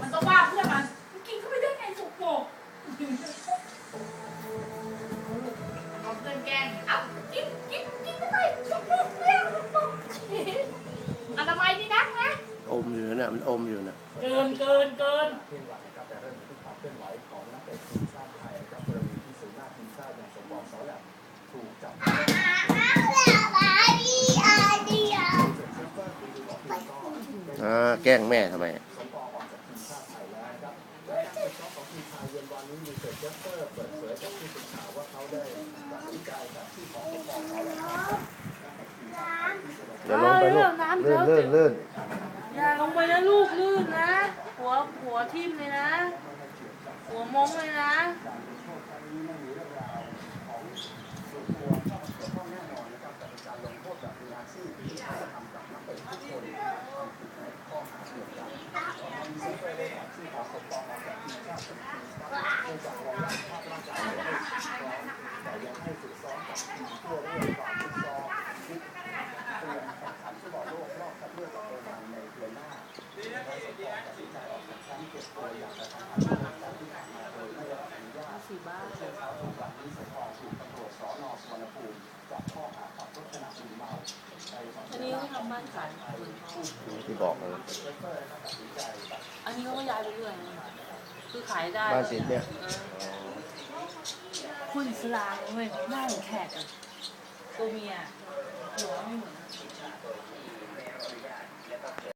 มันก็ว่าเพื่อนมันมันกินเข้าไปได้ไงสุกโปกเอาเพื่อนแกล้งเอากินกินกินเข้าไปสุกโปกเรื่องสุกโปกอนามัยนี่นักนะอมอยู่นะมันอมอยู่นะเกินเกินเกินเคลื่อนไหวนะครับแต่เริ่มที่ความเคลื่อนไหวของนักเตะทีมชาติไทยนะครับกรณีที่ศูนย์หน้าทีมชาติอย่างสมปองสอแหลมถูกจับ อ่าแกล้งแม่ทำไมสมปองออกจากทีมชาติไทยแล้วนะครับและการฝึกซ้อมของทีมชายเย็นวันนี้มีเซฟเฟอร์เปิดเผยกับผู้สื่อข่าวว่าเขาได้ตัดสินใจกับที่ของสมปองสอแหลมนะครับเดี๋ยวลงไปลูกลื่นลื่นลื่นอย่าลงไปนะลูกลื่นนะ หัวหัวทิ่มเลยนะ หัวมงเลยนะ อันนี้เขาทำบ้านขายที่บอกนะอันนี้เขาก็ย้ายไปเรื่อย คือขายได้บ้านสิทธิ์เนี่ยออคุณสลาเว้ยหน้าเหมือนแขกอะตัวเมียหัวไม่เหมือน